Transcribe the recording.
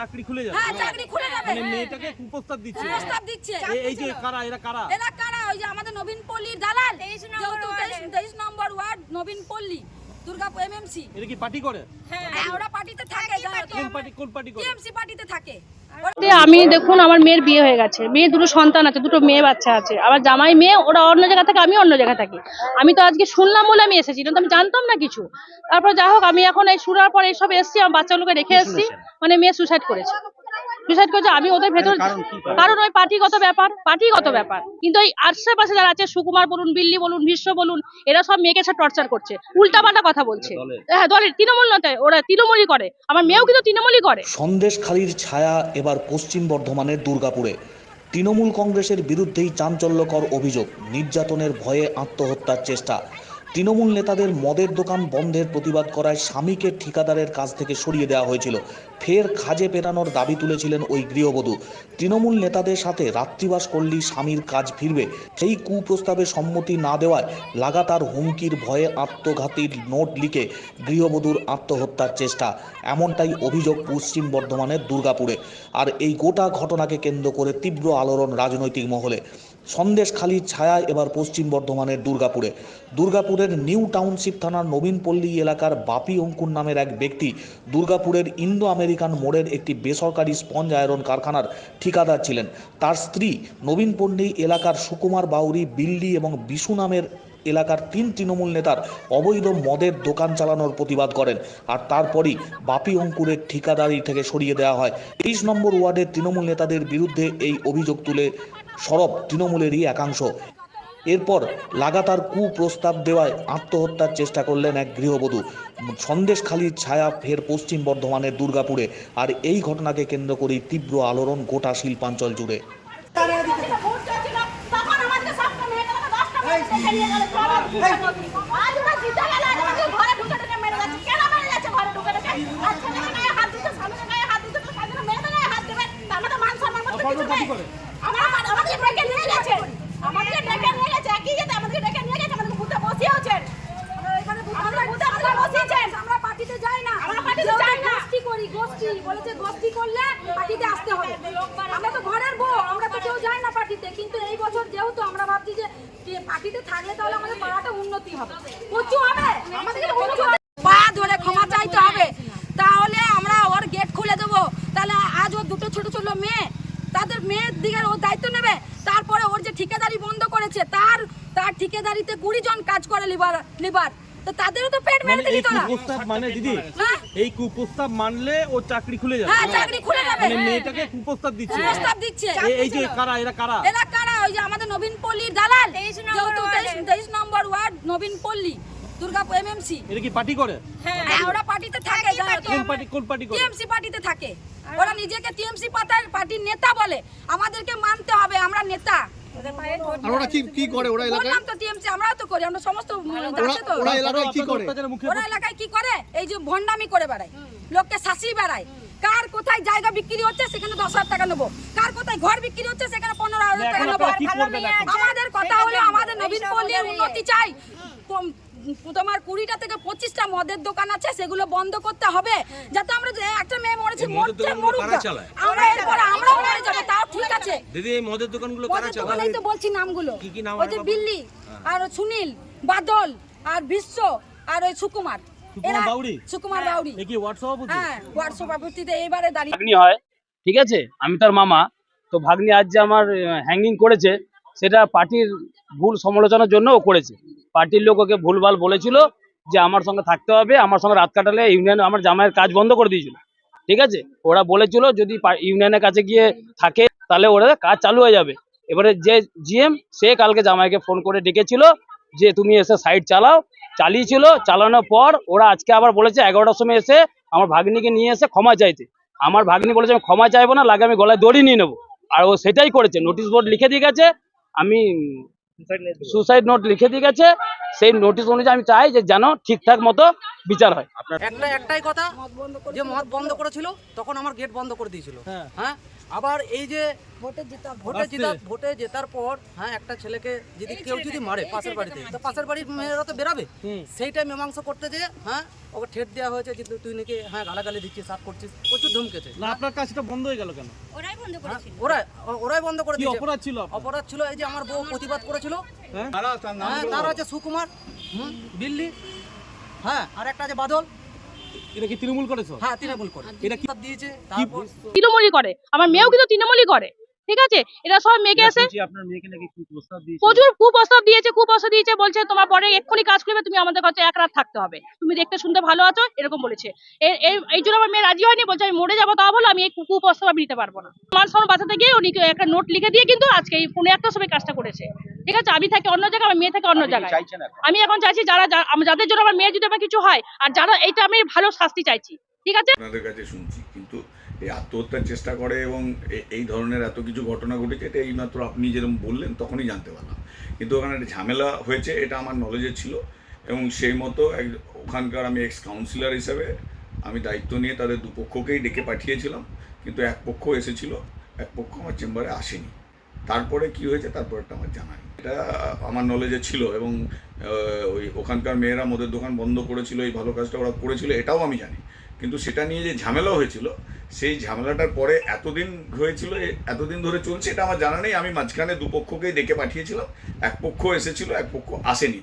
চাকরি খুলে যাবে। হ্যাঁ চাকরি খুলে যাবে মানে মেয়েটাকে কুপ্রস্তাব দিচ্ছে। প্রস্তাব দিচ্ছে। এই যে কারা এরা কারা? এরা কারা? ওই যে আমাদের নবীন পল্লীর দালাল। তেইশ নম্বর যেহেতু ওয়ার্ডে। তেইশ- তেইশ নম্বর ওয়ার্ড নবীন পল্লী দুর্গাপুর এমএমসি। এটা কি পার্টি করে? হ্যাঁ ওরা পার্টিতে থাকে কোন পার্টি কোন পার্টি করে? টিএমসি পার্টিতে থাকে। আমি দেখুন আমার মেয়ের বিয়ে হয়ে গেছে। মেয়ে দুটো সন্তান আছে দুটো মেয়ে বাচ্চা আছে। আবার জামাই মেয়ে ওরা অন্য জায়গা থাকে আমি অন্য জায়গা থাকি। আমি তো আজকে শুনলাম বলে আমি এসেছি না তো আমি জানতাম না কিছু। তারপর যাই হোক আমি এখন এই শোনার পর এইসব এসেছি আমার বাচ্চাগুলোকে রেখে এসেছি। মানে মেয়ে সুসাইড করেছে। সুসাইড করেছে আমি ওদের ভেতর কারণ ওই পার্টিগত ব্যাপার পার্টিগত ব্যাপার। কিন্তু এই আশেপাশে যারা আছে সুকুমার বলুন বিল্লি বলুন বিশ্ব বলুন এরা সব মেয়েকে সব টর্চার করছে। উল্টাপাল্টা কথা বলছে। হ্যাঁ দলের তৃণমূল নয় ওরা তৃণমূলই করে। আমার মেয়েও কিন্তু তৃণমূলই করে। সন্দেশ খালির ছায়া এবার পশ্চিম বর্ধমানের দুর্গাপুরে। তৃণমূল কংগ্রেসের বিরুদ্ধেই চাঞ্চল্যকর অভিযোগ নির্যাতনের ভয়ে আত্মহত্যার চেষ্টা। তৃণমূল নেতাদের মদের দোকান বন্ধের প্রতিবাদ করায় স্বামীকে ঠিকাদারের কাছ থেকে সরিয়ে দেওয়া হয়েছিল। ফের খাজে পেরানোর দাবি তুলেছিলেন ওই গৃহবধূ। তৃণমূল নেতাদের সাথে রাত্রিবাস করলেই স্বামীর কাজ ফিরবে। সেই কুপ্রস্তাবে সম্মতি না দেওয়ায় লাগাতার হুমকির ভয়ে আত্মঘাতীর নোট লিখে গৃহবধূর আত্মহত্যার চেষ্টা। এমনটাই অভিযোগ পশ্চিম বর্ধমানের দুর্গাপুরে। আর এই গোটা ঘটনাকে কেন্দ্র করে তীব্র আলোড়ন রাজনৈতিক মহলে। সন্দেশখালীর ছায়া এবার পশ্চিম বর্ধমানের দুর্গাপুরে। দুর্গাপুরের নিউ টাউনশিপ থানার নবীনপল্লী এলাকার বাপি অঙ্কুর নামের এক ব্যক্তি দুর্গাপুরের ইন্দো আমেরিকান মোড়ের একটি বেসরকারি স্পঞ্জ আয়রন কারখানার ঠিকাদার ছিলেন। তার স্ত্রী নবীনপল্লী এলাকার সুকুমার বাউরি, বিল্লি এবং বিশু নামের এলাকার তিন তৃণমূল নেতার অবৈধ মদের দোকান চালানোর প্রতিবাদ করেন আর তারপরই বাপি অঙ্কুরের ঠিকাদারি থেকে সরিয়ে দেওয়া হয়। তেইশ নম্বর ওয়ার্ডের তৃণমূল নেতাদের বিরুদ্ধে এই অভিযোগ তুলে সরব তৃণমূলেরই একাংশ। এরপর লাগাতার কুপ্রস্তাব দেওয়ায় আত্মহত্যার চেষ্টা করলেন এক গৃহবধূ। সন্দেশখালির ছায়া ফের পশ্চিম বর্ধমানের দুর্গাপুরে। আর এই ঘটনাকে কেন্দ্র করেই তীব্র আলোড়ন গোটা শিল্পাঞ্চল জুড়ে তখন আমাদের সবটা মেয়ে গেল দশটা মেয়ে দেখে নিয়ে গেল আজ ওরা জিতে গেল আর আমাদের ঘরে ঢুকে ঢুকে মেরে যাচ্ছে কেন মেরে যাচ্ছে ঘরে ঢুকে ঢুকে আর ছেলের গায়ে হাত দিচ্ছে স্বামীর গায়ে হাত দিচ্ছে তো স্বামীর মেয়েদের গায়ে হাত দেবে তা আমাদের মান সম্মান বলতে কিছু নেই আমরা আমাদের ডেকে নিয়ে গেছে আমাদের ডেকে নিয়ে গেছে একই যেতে আমাদের ডেকে নিয়ে গেছে আমাদের বুথে বসিয়েছেন আমাদের বুথে আমাদের বসিয়েছেন আমরা পার্টিতে যাই না আমরা পার্টিতে যাই না। গোষ্ঠী করি গোষ্ঠী বলেছে গোষ্ঠী করলে পার্টিতে আসতে হবে আমরা তো ঘরের বউ আমরা তো কেউ যাই না পার্টিতে কিন্তু এই বছর যেহেতু আমরা ভাবছি যে যে পার্টিতে থাকলে তাহলে আমাদের পাড়াটা উন্নতি হবে। প্রচুর হবে। আমাদের পা ধরে ক্ষমা চাইতে হবে। তাহলে আমরা ওর গেট খুলে দেবো। তাহলে আজ ওর দুটো ছোট ছোট মেয়ে তাদের মেয়ের দিকে ও দায়িত্ব নেবে। তারপরে ওর যে ঠিকাদারি বন্ধ করেছে তার তার ঠিকাদারিতে কুড়ি জন কাজ করে লিবার লিবার তো তাদেরও তো পেট মানে মেরে এই দিত না কুপ্রস্তাব মানে দিদি হ্যাঁ? এই কুপ্রস্তাব মানলে ও চাকরি খুলে যাবে। হ্যাঁ চাকরি খুলে যাবে। মানে মেয়েটাকে কুপ্রস্তাব দিচ্ছে। প্রস্তাব দিচ্ছে। এই যে কারা এরা কারা? এরা কারা? ওই যে আমাদের নবীন পল্লীর দালাল। তেইশ নম্বর ওয়ার্ডে। তেইশ নম্বর ওয়ার্ড নবীন পল্লী দুর্গাপুর এমএমসি এটা কি পার্টি করে? হ্যাঁ। ওরা পার্টিতে থাকে কোন পার্টি কোন পার্টি করে? টিএমসি পার্টিতে থাকে। ওরা নিজেকে টিএমসি পাতার পার্টির নেতা বলে। আমাদেরকে মানতে হবে আমরা নেতা। ওরা কি কি করে? ওরা এলাকায় বললাম তো টিএমসি আমরাও তো করি আমরা সমস্ত ওরা আছে তো। ওরা এলাকায় কি করে? ওরা এলাকায় কি করে? এই যে ভন্ডামি করে বেড়ায়। লোককে শাসিয়ে বেড়ায়। কার কোথায় জায়গা বিক্রি হচ্ছে সেখানে দশ হাজার টাকা নেব। কার কোথায় ঘর বিক্রি হচ্ছে সেখানে পনেরো হাজার টাকা নেব? আমাদের কথা হলো আমাদের নবীন পল্লীর উন্নতি চাই। তোমার কুড়িটা থেকে পঁচিশটা মদের দোকান আছে সেগুলো বন্ধ করতে হবে। যাতে আমরা যে একটা মেয়ে মরেছে মরছে মরুক আমরা এরপরে আমরাও মরে যাব তাও ঠিক আছে। দিদি এই মদের দোকানগুলো কারা চালায়? দোকানেই তো বলছি নামগুলো। কি কি নাম ওই যে বিল্লি আর ওই সুনীল বাদল আর বিশ্ব আর ওই সুকুমার। সুকুমার বাউরি? সুকুমার বাউরি এ কি হোয়াটসঅ্যাপ হ্যাঁ দাঁড়িয়ে ভাগ্নি হয় ঠিক আছে? আমি তার মামা তো ভাগ্নি আজ যে আমার হ্যাঙ্গিং করেছে সেটা পার্টির ভুল সমালোচনার জন্য ও করেছে। পার্টির লোক ওকে ভুলভাল বলেছিল যে আমার সঙ্গে থাকতে হবে আমার সঙ্গে রাত কাটালে ইউনিয়ন আমার জামাইয়ের কাজ বন্ধ করে দিয়েছিল। ঠিক আছে? ওরা বলেছিল যদি ইউনিয়নের কাছে গিয়ে থাকে তাহলে ওরা কাজ চালু হয়ে যাবে। এবারে যে জিএম সে কালকে জামাইকে ফোন করে ডেকেছিল যে তুমি এসে সাইড চালাও চালিয়েছিল চালানোর পর ওরা আজকে আবার বলেছে এগারোটার সময় এসে আমার ভাগ্নিকে নিয়ে এসে ক্ষমা চাইতে। আমার ভাগ্নি বলেছে আমি ক্ষমা চাইব না লাগে আমি গলায় দড়ি নিয়ে নেব। আর ও সেটাই করেছে নোটিশ বোর্ড লিখে দিয়ে গেছে আমি সুসাইড নোট লিখে দিয়ে গেছে সেই নোটিশ অনুযায়ী আমি চাই যে যেন ঠিকঠাক মতো বিচার হয় একটা একটাই কথা যে মদ বন্ধ করেছিল তখন আমার গেট বন্ধ করে দিয়েছিল হ্যাঁ। হ্যাঁ আবার এই যে ভোটে। জেতা ভোটে জেতার পর হ্যাঁ একটা ছেলেকে যদি কেউ যদি মারে পাশের বাড়িতে তো পাশের বাড়ির মেয়েরা তো বেরাবে। সেইটা মীমাংসা করতে যে হ্যাঁ ওকে ঠেট দেওয়া হয়েছে যে তুই নাকি হ্যাঁ গালাগালি দিচ্ছিস সাফ করছিস প্রচুর ধমকেছে। না আপনার কাজটা বন্ধ হয়ে গেল কেন? হ্যাঁ, ওরাই ওরাই বন্ধ করে দিয়েছে। অপরাধ ছিল অপরাধ ছিল এই যে আমার বউ প্রতিবাদ করেছিল। হ্যাঁ? হ্যাঁ তার হচ্ছে সুকুমার হুম দিল্লি হ্যাঁ আর একটা আছে বাদল। এটা কি তৃণমূল করেছ? হ্যাঁ তৃণমূল করে। এটা কি- দিয়েছে তারপর তৃণমূলই করে। আমার মেয়েও কিন্তু তৃণমূলই করে। ঠিক আছে? এরা সব মেয়েকে এসে আপনার মেয়েকে নাকি প্রস্তাব প্রচুর কুপ্রস্তাব দিয়েছে কুপ্রস্তাব দিয়েছে বলছে তোমার পরে এক্ষুনি কাজ করবে তুমি আমাদের কাছে এক রাত থাকতে হবে। তুমি দেখতে শুনতে ভালো আছো এরকম বলেছে। এ- এই জন্য আমার মেয়ে রাজি হয়নি বলছে আমি মরে যাব তাও বলো আমি এই কুপ্রস্তাব আমি নিতে পারব না। মান সম্মান বাঁচাতে গিয়ে উনি একটা নোট লিখে দিয়ে কিন্তু আজকে এই ফোনে একটা সবাই কাজটা করেছে। ঠিক আছে? আমি থাকি অন্য জায়গায় আমার মেয়ে থাকে অন্য জায়গায়। আমি এখন চাইছি যারা যাদের জন্য আমার মেয়ের যদি আমার কিছু হয় আর যারা এইটা আমি ভালো শাস্তি চাইছি। ঠিক আছে? আপনাদের কাছে শুনছি কিন্তু এই আত্মহত্যার চেষ্টা করে এবং এই ধরনের এত কিছু ঘটনা ঘটেছে, এটা এইমাত্র আপনি যেরকম বললেন, তখনই জানতে পারলাম। কিন্তু ওখানে একটা ঝামেলা হয়েছে, এটা আমার নলেজে ছিল এবং সেই মতো এক, ওখানকার আমি এক্স কাউন্সিলর হিসেবে আমি দায়িত্ব নিয়ে তাদের দুপক্ষকেই ডেকে পাঠিয়েছিলাম, কিন্তু এক পক্ষ এসেছিল, এক পক্ষ আমার চেম্বারে আসেনি। তারপরে কি হয়েছে তারপরটা আমার জানা নেই। এটা আমার নলেজে ছিল এবং ওই ওখানকার মেয়েরা মদের দোকান বন্ধ করেছিল, এই ভালো কাজটা ওরা করেছিল, এটাও আমি জানি। কিন্তু সেটা নিয়ে যে ঝামেলা হয়েছিল সেই ঝামেলাটার পরে এতদিন হয়েছিল, এতদিন ধরে চলছে, এটা আমার জানা নেই। আমি মাঝখানে দুপক্ষকেই ডেকে পাঠিয়েছিলাম। এক পক্ষ এসেছিল, এক পক্ষ আসেনি।